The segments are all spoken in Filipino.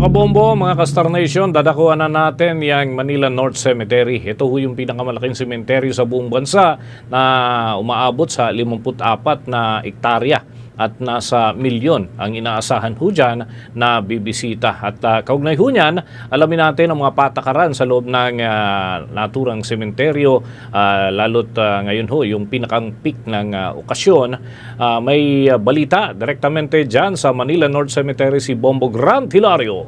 Mga kabombo, mga Kastar Nation, dadakuan na natin yung Manila North Cemetery. Ito ho yung pinakamalaking sementeryo sa buong bansa na umaabot sa 54 na ektarya at nasa milyon ang inaasahan ho dyan na bibisita. At uh, kaugnay ho niyan, alamin natin ang mga patakaran sa loob ng ah, naturang sementeryo, ah, lalo't ah, ngayon ho, yung pinakang peak ng ah, okasyon. Ah, may ah, balita direktamente dyan sa Manila North Cemetery si Bombo Grant Hilario.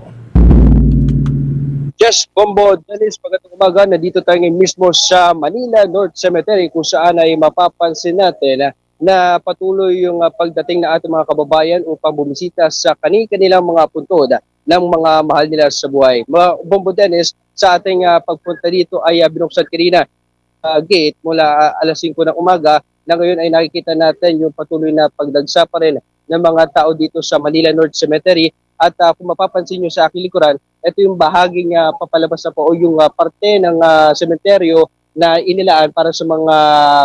Yes, Bombo, Dennis, magandang umaga. Nandito tayo ngayon mismo sa Manila North Cemetery kung saan ay mapapansin natin na, patuloy yung ah, pagdating na ating mga kababayan upang bumisita sa kani-kanilang mga puntod ng mga mahal nila sa buhay. Bombo Dennis, sa ating ah, pagpunta dito ay uh, binuksan kanina ah, gate mula alas 5 ng umaga na ngayon ay nakikita natin yung patuloy na pagdagsa pa rin ng mga tao dito sa Manila North Cemetery at ah, kung mapapansin nyo sa aking likuran, ito yung bahaging ah, papalabas na po o yung ah, parte ng ah, sementeryo na inilaan para sa mga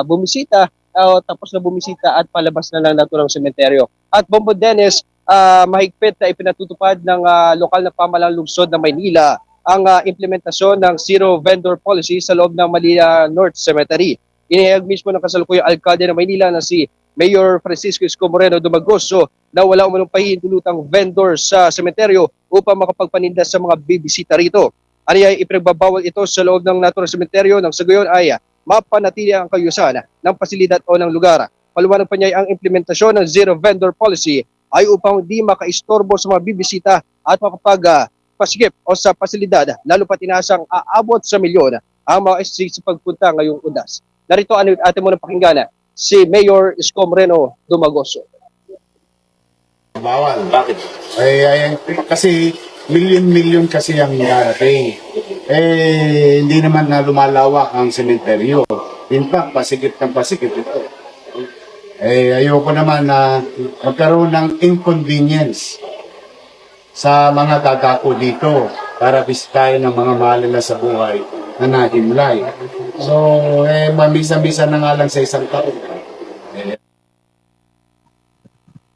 bumisita o tapos na bumisita at palabas na ng naturang sementeryo. At Bombo Dennis, ah, mahigpit na ipinatutupad ng ah, lokal na pamalang lungsod ng Maynila ang ah, implementasyon ng zero vendor policy sa loob ng Manila North Cemetery. Inihayag mismo ng kasalukuyang alkalde ng Maynila na si Mayor Francisco Esco Moreno Dumagoso na wala umanong pahihintulutang vendor sa sementeryo upang makapagpaninda sa mga bibisita rito. Ano ay ipagbabawal ito sa loob ng natural sementeryo ng sa gayon ay mapanatili ang kayusan ng pasilidad o ng lugar. Paliwanag pa niya ang implementasyon ng zero vendor policy ay upang di makaistorbo sa mga bibisita at makapag o sa pasilidad lalo pa tinasang aabot sa milyon ang mga SC sa pagpunta ngayong undas. Narito ano atin muna pakinggan si Mayor Isko Moreno Dumagoso. Bawal. Bakit? Ay, ay, kasi million-million kasi ang darating. Eh, hindi naman na lumalawak ang sementeryo. In fact, pasikip ng pasikip ito. Eh, ayoko naman na magkaroon ng inconvenience sa mga dadako dito para bisitahin ng mga mahal nila sa buhay na nahimlay. So, eh, mamisa-misa na nga lang sa isang taon.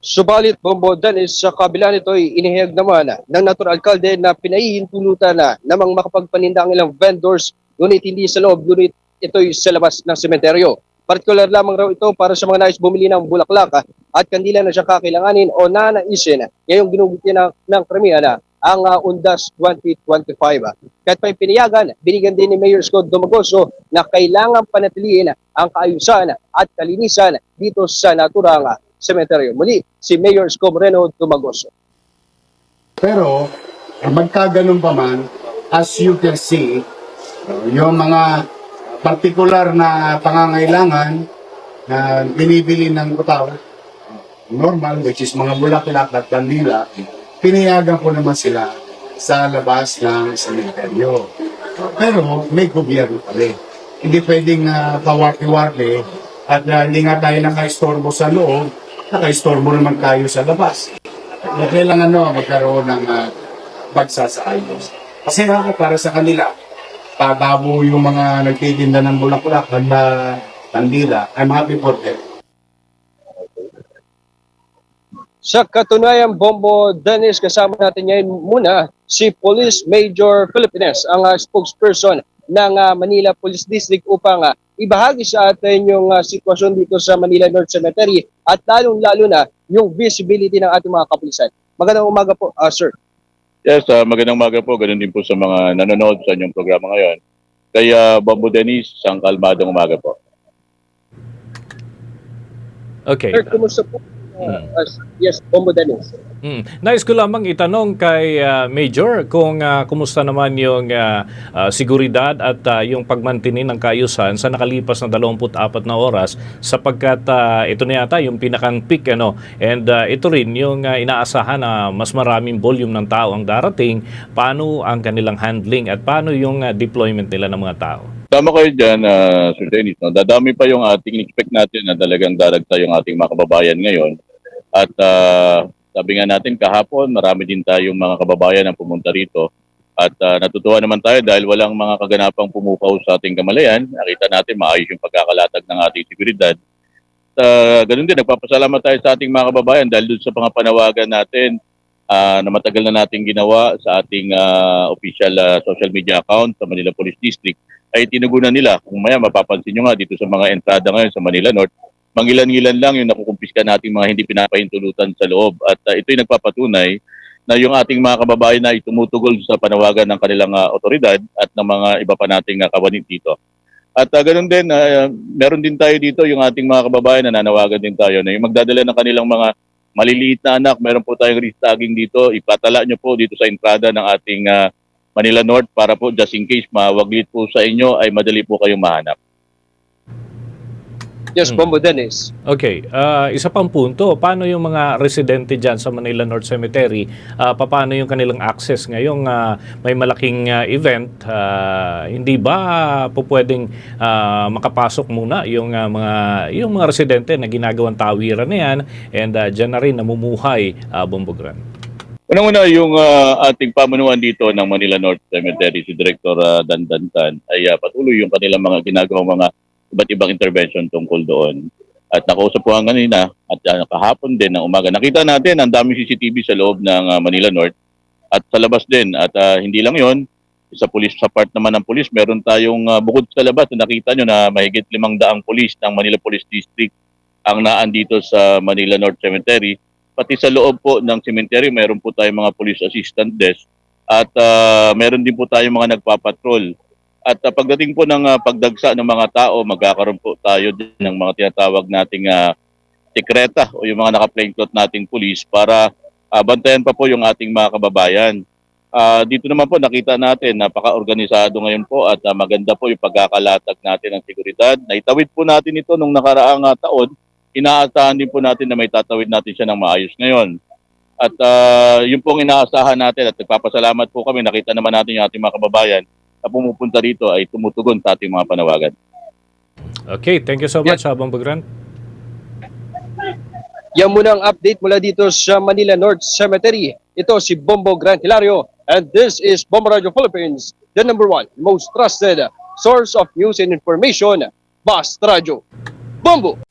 Subalit, Bombo Danis, sa kabila nito ay inihayag naman na ng natural alkalde na pinahihintulutan na namang makapagpaninda ang ilang vendors ngunit hindi sa loob, ngunit ito'y sa labas ng sementeryo. Partikular lamang raw ito para sa mga nais bumili ng bulaklak ah, at kandila na siya kakailanganin o nanaisin ngayong ginuguti ng, ng na ang ah, Undas 2025. ah. Kahit pa pinayagan, binigyan din ni Mayor Scott Domagoso na kailangan panatiliin ang kaayusan at kalinisan dito sa naturang sementeryo. Muli, si Mayor Scott Moreno Domagoso. Pero, magkaganon pa man, as you can see, yung mga partikular na pangangailangan na binibili ng tao, normal, which is mga bulaklak at kandila, pinayagan ko naman sila sa labas ng sementeryo. Pero may gobyerno pa rin. Hindi pwedeng uh, pawarti-warti at uh, hindi nga tayo naka-istorbo sa loob, naka-istorbo naman tayo sa labas. Na kailangan no, magkaroon ng uh, pagsasaayos. Kasi ako para sa kanila, pababo yung mga nagtitinda ng bulaklak at uh, kandila, I'm happy for them. Sa katunayan, Bombo Dennis, kasama natin ngayon muna si Police Major Philippines, ang ah, spokesperson ng ah, Manila Police District upang ah, ibahagi sa atin yung ah, sitwasyon dito sa Manila North Cemetery at lalong-lalo na yung visibility ng ating mga kapulisan. Magandang umaga po, ah, sir. Yes, ah, magandang umaga po. Ganun din po sa mga nanonood sa inyong programa ngayon. Kaya Bambo Dennis, isang kalmadong umaga po. Okay. Sir, kumusta po? Ah, ah, yes, Bombo Dennis. Mm. Nais ko lamang itanong kay ah, Major kung ah, kumusta naman yung ah, ah, seguridad at ah, yung pagmantinin ng kaayusan sa nakalipas na 24 na oras sapagkat ah, ito na yata yung pinakang peak ano and ah, ito rin yung ah, inaasahan na mas maraming volume ng tao ang darating paano ang kanilang handling at paano yung ah, deployment nila ng mga tao Tama kayo dyan, ah, Sir Dennis. No? Dadami pa yung ating expect natin na talagang daragta yung ating mga kababayan ngayon. At ah, sabi nga natin kahapon, marami din tayong mga kababayan ang pumunta rito. At ah, natutuwa naman tayo dahil walang mga kaganapang pumukaw sa ating kamalayan. Nakita natin maayos yung pagkakalatag ng ating seguridad. At ah, ganun din, nagpapasalamat tayo sa ating mga kababayan dahil doon sa mga panawagan natin ah, na matagal na nating ginawa sa ating ah, official ah, social media account sa Manila Police District ay tinugunan nila. Kung maya mapapansin nyo nga dito sa mga entrada ngayon sa Manila North, mangilan-ngilan lang yung nakukumpiska nating mga hindi pinapahintulutan sa loob. At ah, ito'y nagpapatunay na yung ating mga kababayan na itumutugol sa panawagan ng kanilang ah, otoridad at ng mga iba pa nating uh, kawanit dito. At uh, ganun din, ah, meron din tayo dito yung ating mga kababayan na nanawagan din tayo na yung magdadala ng kanilang mga maliliit na anak, meron po tayong risk dito. Ipatala nyo po dito sa entrada ng ating ah, Manila North para po just in case mawaglit po sa inyo ay madali po kayong mahanap. Yes, Hmm. Bombo Dennis. Okay, ah, isa pang punto, paano yung mga residente dyan sa Manila North Cemetery, ah, paano yung kanilang access ngayong ah, may malaking ah, event, ah, hindi ba po pwedeng ah, makapasok muna yung ah, mga yung mga residente na ginagawang tawiran na yan and ah, dyan na rin namumuhay uh, Bombogran? Unang-una, yung ah, ating pamunuan dito ng Manila North Cemetery, si Director uh, Dandantan, ay ah, patuloy yung kanilang mga ginagawang mga iba't ibang intervention tungkol doon. At nakausap ko nga kanina at ah, kahapon din ng umaga. Nakita natin ang daming CCTV sa loob ng ah, Manila North at sa labas din. At ah, hindi lang yon sa pulis sa part naman ng pulis, meron tayong ah, bukod sa labas, nakita nyo na mahigit limang daang pulis ng Manila Police District ang naan dito sa Manila North Cemetery pati sa loob po ng cemetery, meron po tayong mga police assistant desk at ah, meron din po tayong mga nagpapatrol. At ah, pagdating po ng ah, pagdagsa ng mga tao, magkakaroon po tayo din ng mga tinatawag nating ah, sekreta o yung mga naka-plainclothes nating police para ah, bantayan pa po yung ating mga kababayan. Ah, dito naman po nakita natin napaka-organisado ngayon po at ah, maganda po yung pagkakalatag natin ng seguridad. Naitawid po natin ito nung nakaraang ah, taon inaasahan din po natin na may tatawid natin siya ng maayos ngayon. At ah, yun pong inaasahan natin at nagpapasalamat po kami. Nakita naman natin yung ating mga kababayan na pumupunta dito ay tumutugon sa ating mga panawagan. Okay, thank you so much, yeah. Bombogran. Yan muna ang update mula dito sa Manila North Cemetery. Ito si Bombo Gran Hilario and this is Bombo Radio Philippines, the number one most trusted source of news and information, Bast Radio. Bombo!